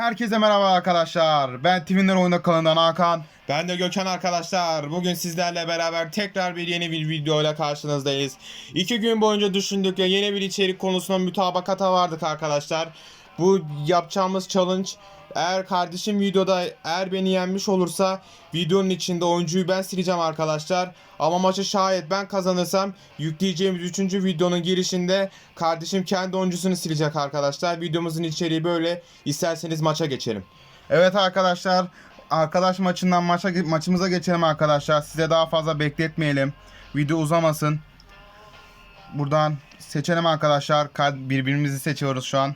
Herkese merhaba arkadaşlar. Ben Twinler Oyunda kanalından Hakan. Ben de Gökhan arkadaşlar. Bugün sizlerle beraber tekrar bir yeni bir videoyla karşınızdayız. İki gün boyunca düşündük ve yeni bir içerik konusunda mütabakata vardık arkadaşlar. Bu yapacağımız challenge eğer kardeşim videoda eğer beni yenmiş olursa videonun içinde oyuncuyu ben sileceğim arkadaşlar. Ama maçı şayet ben kazanırsam yükleyeceğimiz 3. videonun girişinde kardeşim kendi oyuncusunu silecek arkadaşlar. Videomuzun içeriği böyle. İsterseniz maça geçelim. Evet arkadaşlar. Arkadaş maçından maça maçımıza geçelim arkadaşlar. Size daha fazla bekletmeyelim. Video uzamasın. Buradan seçelim arkadaşlar. Ka- Birbirimizi seçiyoruz şu an.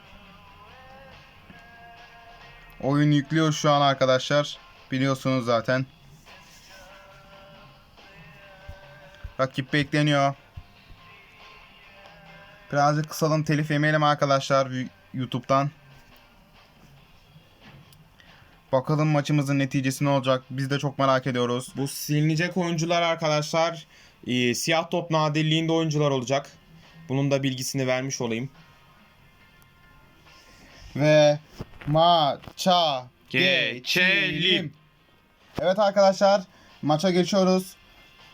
Oyun yüklüyor şu an arkadaşlar. Biliyorsunuz zaten. Rakip bekleniyor. Birazcık kısalım telif yemeyelim arkadaşlar YouTube'dan. Bakalım maçımızın neticesi ne olacak? Biz de çok merak ediyoruz. Bu silinecek oyuncular arkadaşlar e, siyah top nadirliğinde oyuncular olacak. Bunun da bilgisini vermiş olayım. Ve maça Geçelim. Evet arkadaşlar maça geçiyoruz.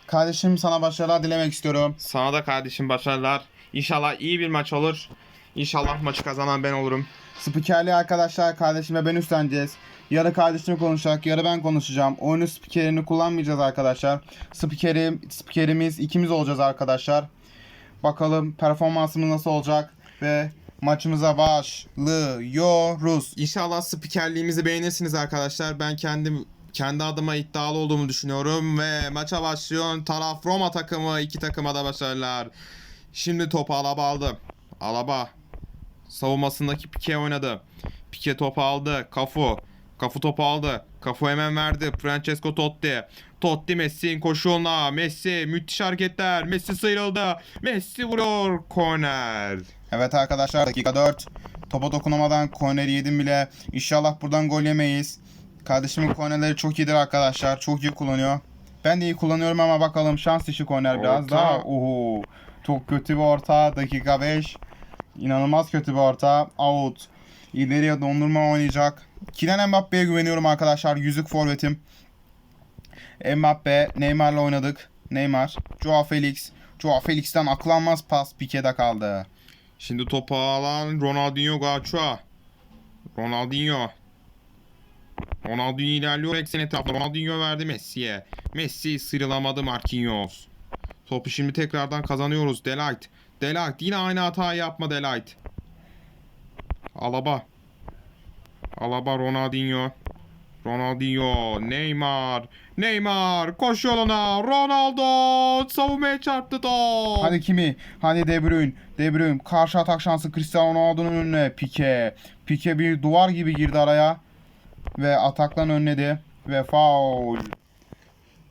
Kardeşim sana başarılar dilemek istiyorum. Sana da kardeşim başarılar. İnşallah iyi bir maç olur. İnşallah maçı kazanan ben olurum. Spikerliği arkadaşlar kardeşim ve ben üstleneceğiz. Yarı kardeşim konuşacak, yarı ben konuşacağım. Oyunu spikerini kullanmayacağız arkadaşlar. Spikeri, spikerimiz ikimiz olacağız arkadaşlar. Bakalım performansımız nasıl olacak ve maçımıza başlıyoruz. İnşallah spikerliğimizi beğenirsiniz arkadaşlar. Ben kendim kendi adıma iddialı olduğumu düşünüyorum ve maça başlıyor. Taraf Roma takımı iki takıma da başarılar. Şimdi topu Alaba aldı. Alaba savunmasındaki Pike oynadı. Pike topu aldı. Kafu. Kafu topu aldı. Kafu hemen verdi. Francesco Totti. Totti Messi'nin koşuğuna. Messi müthiş hareketler. Messi sıyrıldı. Messi vuruyor. Korner. Evet arkadaşlar dakika 4. Topa dokunamadan korneri yedim bile. İnşallah buradan gol yemeyiz. Kardeşimin kornerleri çok iyidir arkadaşlar. Çok iyi kullanıyor. Ben de iyi kullanıyorum ama bakalım şans dışı korner biraz daha. Oho. Çok kötü bir orta. Dakika 5. İnanılmaz kötü bir orta. Out. İleriye dondurma oynayacak. Kylian Mbappe'ye güveniyorum arkadaşlar. Yüzük forvetim. Mbappe, Neymar'la oynadık. Neymar, Joao Felix. Joao Felix'ten aklanmaz pas Pique'de kaldı. Şimdi topu alan Ronaldinho Gaçua. Ronaldinho. Ronaldinho ilerliyor eksen etrafta. Ronaldinho verdi Messi'ye. Messi sıyrılamadı Marquinhos. Topu şimdi tekrardan kazanıyoruz. Delight. Delight yine aynı hatayı yapma Delight. Alaba. Alaba Ronaldinho. Ronaldinho. Neymar. Neymar. Koş yoluna. Ronaldo. Savunmaya çarptı top. Hadi kimi? Hadi De Bruyne. De Bruyne. Karşı atak şansı Cristiano Ronaldo'nun önüne. Pique. Pique bir duvar gibi girdi araya. Ve ataklan önledi. Ve foul.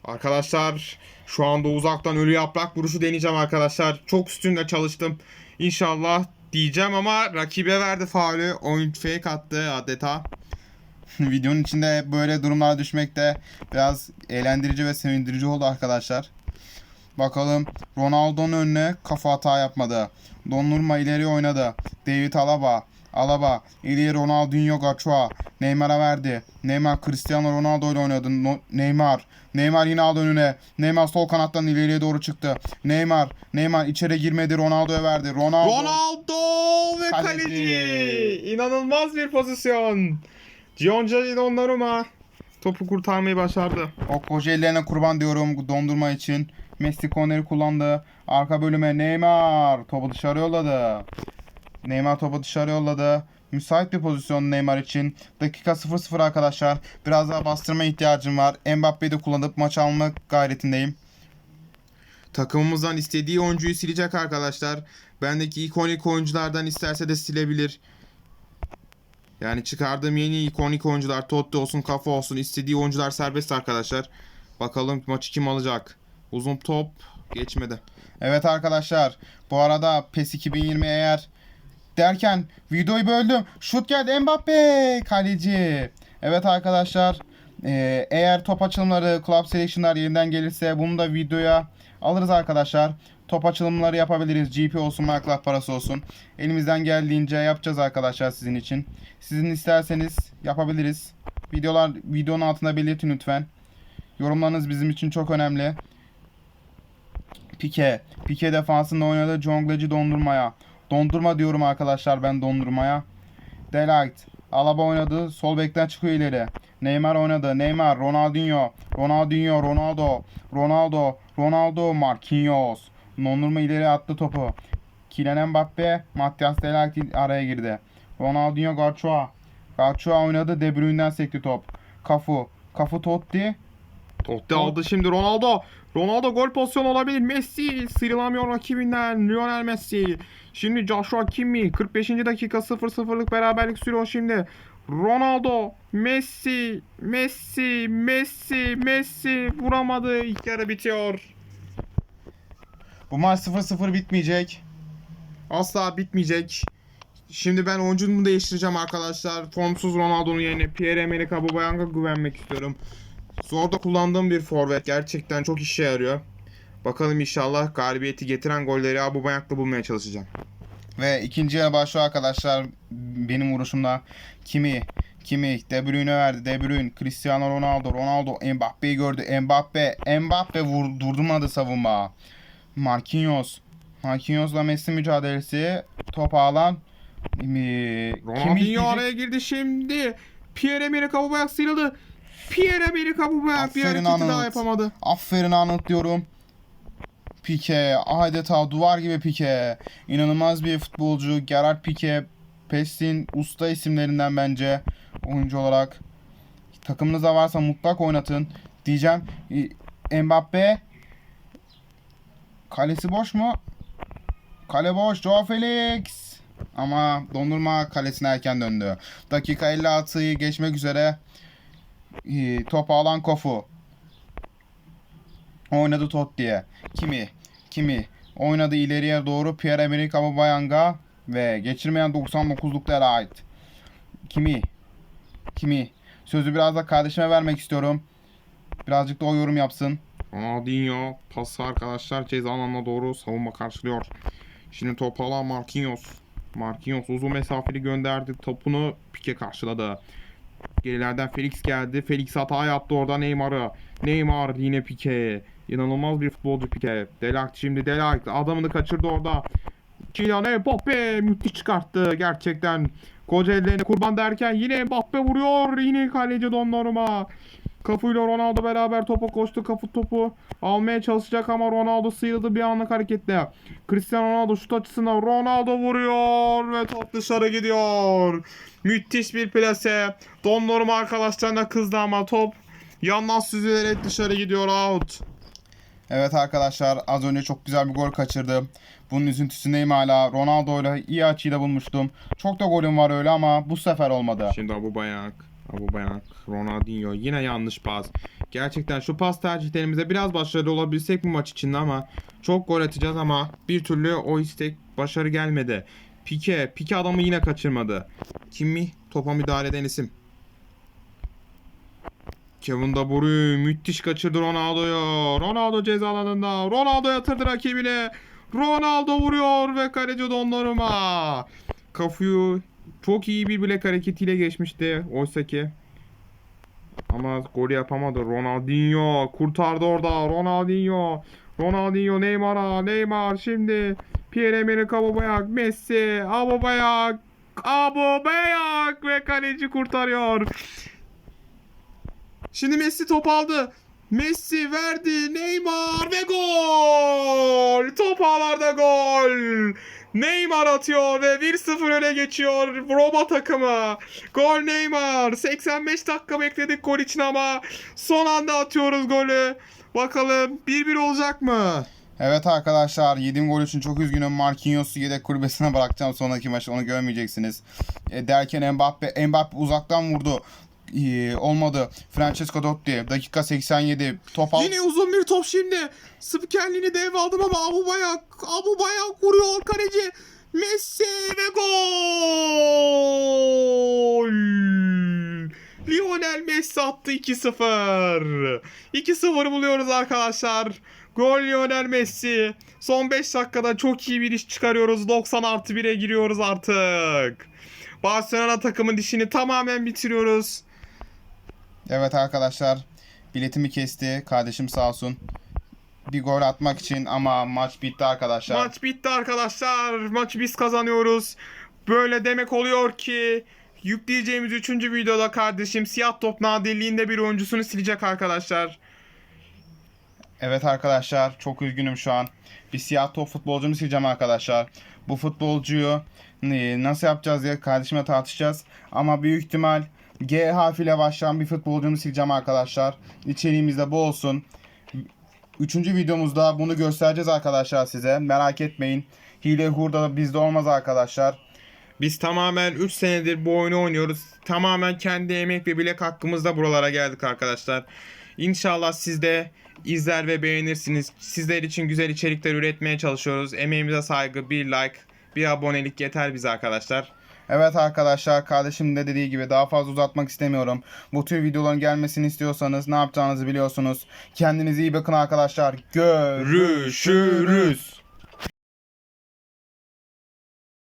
Arkadaşlar şu anda uzaktan ölü yaprak vuruşu deneyeceğim arkadaşlar. Çok üstünde çalıştım. İnşallah diyeceğim ama rakibe verdi faulü. Oyun fake attı adeta. Videonun içinde böyle durumlara düşmek de biraz eğlendirici ve sevindirici oldu arkadaşlar. Bakalım Ronaldo'nun önüne kafa hata yapmadı. Donnarumma ileri oynadı. David Alaba. Alaba. İleri Ronaldinho Gaçua. Neymar'a verdi. Neymar Cristiano Ronaldo ile oynadı. No- Neymar. Neymar yine aldı önüne. Neymar sol kanattan ileriye doğru çıktı. Neymar. Neymar içeri girmedi. Ronaldo'ya verdi. Ronaldo. Ronaldo ve Kaleci. kaleci. İnanılmaz bir pozisyon. Gionca Donnarumma topu kurtarmayı başardı. O koca ellerine kurban diyorum dondurma için. Messi korneri kullandı. Arka bölüme Neymar topu dışarı yolladı. Neymar topu dışarı yolladı. Müsait bir pozisyon Neymar için. Dakika 0-0 arkadaşlar. Biraz daha bastırma ihtiyacım var. Mbappe'yi de kullanıp maç almak gayretindeyim. Takımımızdan istediği oyuncuyu silecek arkadaşlar. Bendeki ikonik oyunculardan isterse de silebilir. Yani çıkardığım yeni ikonik oyuncular Totti olsun, Kafa olsun istediği oyuncular serbest arkadaşlar. Bakalım maçı kim alacak? Uzun top geçmedi. Evet arkadaşlar. Bu arada PES 2020 eğer derken videoyu böldüm. Şut geldi Mbappe kaleci. Evet arkadaşlar. e, eğer top açılımları, club selection'lar yeniden gelirse bunu da videoya alırız arkadaşlar. Top açılımları yapabiliriz. GP olsun, MyClub parası olsun. Elimizden geldiğince yapacağız arkadaşlar sizin için. Sizin isterseniz yapabiliriz. Videolar videonun altında belirtin lütfen. Yorumlarınız bizim için çok önemli. Pike. Pike defansında oynadı jongleci dondurmaya. Dondurma diyorum arkadaşlar ben dondurmaya. Delight. Alaba oynadı. Sol bekten çıkıyor ileri. Neymar oynadı. Neymar, Ronaldinho, Ronaldinho, Ronaldo, Ronaldo, Ronaldo, Marquinhos. Dondurma ileri attı topu. Kylian Mbappe, Matias Delight araya girdi. Ronaldinho Garçoa. Garçoa oynadı. De Bruyne'den sekti top. Kafu. Kafu Totti. Totti aldı şimdi Ronaldo. Ronaldo gol pozisyonu olabilir. Messi sıyrılamıyor rakibinden. Lionel Messi. Şimdi Joshua Kimi 45. dakika 0-0'lık beraberlik sürüyor şimdi. Ronaldo, Messi, Messi, Messi, Messi vuramadı. İlk yarı bitiyor. Bu maç 0-0 bitmeyecek. Asla bitmeyecek. Şimdi ben oyuncumu değiştireceğim arkadaşlar. Formsuz Ronaldo'nun yerine Pierre-Emerick Aubameyang'a güvenmek istiyorum. Zorda kullandığım bir forvet. Gerçekten çok işe yarıyor. Bakalım inşallah galibiyeti getiren golleri Aubameyang'la bulmaya çalışacağım. Ve ikinci yarı başlıyor arkadaşlar. Benim vuruşumda Kimi, Kimi, De Bruyne verdi. De Bruyne, Cristiano Ronaldo, Ronaldo Mbappe'yi gördü. Mbappe, Mbappe vur, durdurmadı savunma. Marquinhos, Marquinhos'la Messi mücadelesi. Top ağlan. Kimi, Ronaldinho araya girdi şimdi. Pierre-Emerick Aubameyang sıyrıldı. Pierre-Emerick Aubameyang bir hareketi daha Anıl. yapamadı. Aferin Anıt diyorum. Pique adeta duvar gibi Pique. İnanılmaz bir futbolcu. Gerard Pique PES'in usta isimlerinden bence oyuncu olarak. Takımınızda varsa mutlak oynatın. Diyeceğim e, Mbappe kalesi boş mu? Kale boş. Joao Felix. Ama dondurma kalesine erken döndü. Dakika 56'yı geçmek üzere. E, Top alan Kofu. Oynadı Totti'ye. Kimi? Kimi? Oynadı ileriye doğru Pierre-Emerick Aubameyang'a ve geçirmeyen 99'luklara ait. Kimi? Kimi? Sözü biraz da kardeşime vermek istiyorum. Birazcık da o yorum yapsın. Ronaldinho pası arkadaşlar ceza alanına doğru savunma karşılıyor. Şimdi topu alan Marquinhos. Marquinhos uzun mesafeli gönderdi. Topunu Pique karşıladı. Gerilerden Felix geldi. Felix hata yaptı orada Neymar'ı. Neymar yine Pique. İnanılmaz bir futbolcu Pique. Delight şimdi Delight adamını kaçırdı orada. Kylian Mbappe müthiş çıkarttı gerçekten. Koca ellerini kurban derken yine Mbappe vuruyor. Yine kaleci Donnarumma. Kafuyla Ronaldo beraber topa koştu. Kafu topu almaya çalışacak ama Ronaldo sıyrıldı bir anlık hareketle. Cristiano Ronaldo şut açısından Ronaldo vuruyor ve top dışarı gidiyor. Müthiş bir plase. Donnarumma arkadaşlarına kızdı ama top yandan süzülerek dışarı gidiyor out. Evet arkadaşlar az önce çok güzel bir gol kaçırdım. Bunun üzüntüsündeyim hala. Ronaldo'yla iyi açıyı da bulmuştum. Çok da golüm var öyle ama bu sefer olmadı. Şimdi Abu Bayak, Abu Bayak, Ronaldinho yine yanlış pas. Gerçekten şu pas tercihlerimize biraz başarılı olabilsek bu maç içinde ama çok gol atacağız ama bir türlü o istek başarı gelmedi. Pike, Pike adamı yine kaçırmadı. Kimi topa müdahale eden isim. Kevin De Bruyne müthiş kaçırdı Ronaldo'yu. Ronaldo ceza alanında. Ronaldo yatırdı rakibine. Ronaldo vuruyor ve kaleci Donnarumma. Kafuyu çok iyi bir bilek hareketiyle geçmişti oysa ki. Ama gol yapamadı. Ronaldinho kurtardı orada. Ronaldinho. Ronaldinho Neymar'a. Neymar şimdi. Pierre-Emerick Aubameyang. Messi. Aubameyang. Aubameyang ve kaleci kurtarıyor. Şimdi Messi top aldı. Messi verdi. Neymar ve gol. Top ağlarda gol. Neymar atıyor ve 1-0 öne geçiyor Roma takımı. Gol Neymar. 85 dakika bekledik gol için ama son anda atıyoruz golü. Bakalım 1-1 olacak mı? Evet arkadaşlar yediğim gol için çok üzgünüm. Marquinhos'u yedek kulübesine bırakacağım sonraki maçta onu görmeyeceksiniz. E, derken Mbappe, Mbappe uzaktan vurdu. E, olmadı. Francesco Totti dakika 87 top al. Yine uzun bir top şimdi. Spikerliğini devraldım ama Abu Bayak, Abu Bayak vuruyor kaleci. Messi ve gol. Lionel Messi attı 2-0. 2-0 buluyoruz arkadaşlar. Gol Lionel Messi. Son 5 dakikada çok iyi bir iş çıkarıyoruz. 90 artı 1'e giriyoruz artık. Barcelona takımın dişini tamamen bitiriyoruz. Evet arkadaşlar biletimi kesti kardeşim sağ olsun. Bir gol atmak için ama maç bitti arkadaşlar. Maç bitti arkadaşlar. Maçı biz kazanıyoruz. Böyle demek oluyor ki yükleyeceğimiz 3. videoda kardeşim siyah top nadirliğinde bir oyuncusunu silecek arkadaşlar. Evet arkadaşlar çok üzgünüm şu an. Bir siyah top futbolcumu sileceğim arkadaşlar. Bu futbolcuyu e, nasıl yapacağız diye kardeşimle tartışacağız. Ama büyük ihtimal G harfiyle başlayan bir futbolcumu sileceğim arkadaşlar. İçeriğimizde bu olsun. Üçüncü videomuzda bunu göstereceğiz arkadaşlar size. Merak etmeyin. Hile hurda bizde olmaz arkadaşlar. Biz tamamen 3 senedir bu oyunu oynuyoruz. Tamamen kendi emek ve bilek hakkımızda buralara geldik arkadaşlar. İnşallah siz de izler ve beğenirsiniz. Sizler için güzel içerikler üretmeye çalışıyoruz. Emeğimize saygı, bir like, bir abonelik yeter bize arkadaşlar. Evet arkadaşlar kardeşim de dediği gibi daha fazla uzatmak istemiyorum. Bu tür videoların gelmesini istiyorsanız ne yapacağınızı biliyorsunuz. Kendinize iyi bakın arkadaşlar. Görüşürüz.